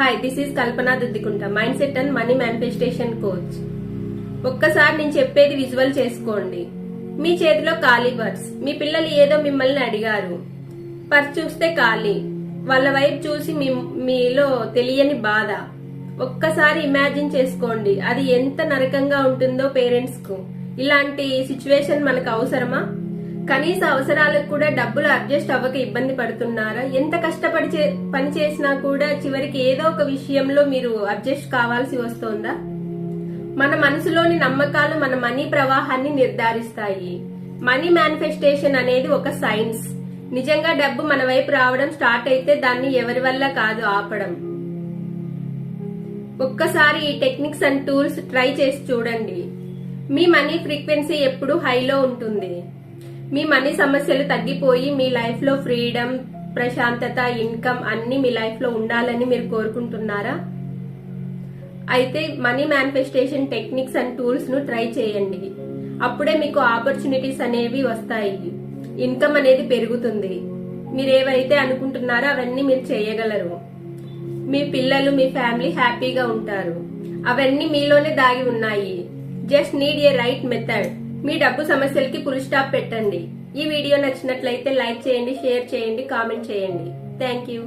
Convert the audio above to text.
Hi this is Kalpana Duddikunta mind set and money manifestation coach ఒక్కసారి నేను చెప్పేది visual చేసుకోండి. మీ చేతిలో ఖాళీ పర్స్ మీ పిల్లలు ఏదో మిమ్మల్ని అడిగారు. పర్స్ చూస్తే ఖాళీ. వాళ్ళ వైపు చూసి మీ మీలో తెలియని బాధ. ఒక్కసారి ఇమాజిన్ చేసుకోండి అది ఎంత నరకంగా ఉంటుందో పేరెంట్స్కు. ఇలాంటి సిచ్యువేషన్ మనకు అవసరమా? కనీస అవసరాలకు కూడా డబ్బులు అడ్జస్ట్ అవ్వక ఇబ్బంది పడుతున్నారా? ఎంత కష్టపడి చే- పని చేసినా కూడా చివరికి ఏదో ఒక విషయంలో మీరు అడ్జస్ట్ కావాల్సి వస్తోందా? మన మనసులోని నమ్మకాలు మన మనీ ప్రవాహాన్ని నిర్ధారిస్తాయి. మనీ మేనిఫెస్టేషన్ అనేది ఒక సైన్స్. నిజంగా డబ్బు మన వైపు రావడం స్టార్ట్ అయితే దాన్ని ఎవరి వల్ల కాదు ఆపడం. ఒక్కసారి ఈ టెక్నిక్స్ అండ్ టూల్స్ ట్రై చేసి చూడండి. మీ మనీ ఫ్రీక్వెన్సీ ఎప్పుడు హైలో ఉంటుంది. మీ మనీ సమస్యలు తగ్గిపోయి మీ లైఫ్లో ఫ్రీడమ్ ప్రశాంతత ఇన్కమ్ అన్ని మీ లైఫ్లో ఉండాలని మీరు కోరుకుంటున్నారా? అయితే మనీ మేనిఫెస్టేషన్ టెక్నిక్స్ అండ్ టూల్స్ను ట్రై చేయండి. అప్పుడే మీకు ఆపర్చునిటీస్ అనేవి వస్తాయి. ఇన్కమ్ అనేది పెరుగుతుంది. మీరు ఏవైతే అనుకుంటున్నారో అవన్నీ మీరు చేయగలరు. మీ పిల్లలు మీ ఫ్యామిలీ హ్యాపీగా ఉంటారు. అవన్నీ మీలోనే దాగి ఉన్నాయి. Just need a right method మీ డబ్బు సమస్యలకి ఫుల్ స్టాప్ పెట్టండి. ఈ వీడియో నచ్చినట్లయితే లైక్ చేయండి షేర్ చేయండి కామెంట్ చేయండి. Thank you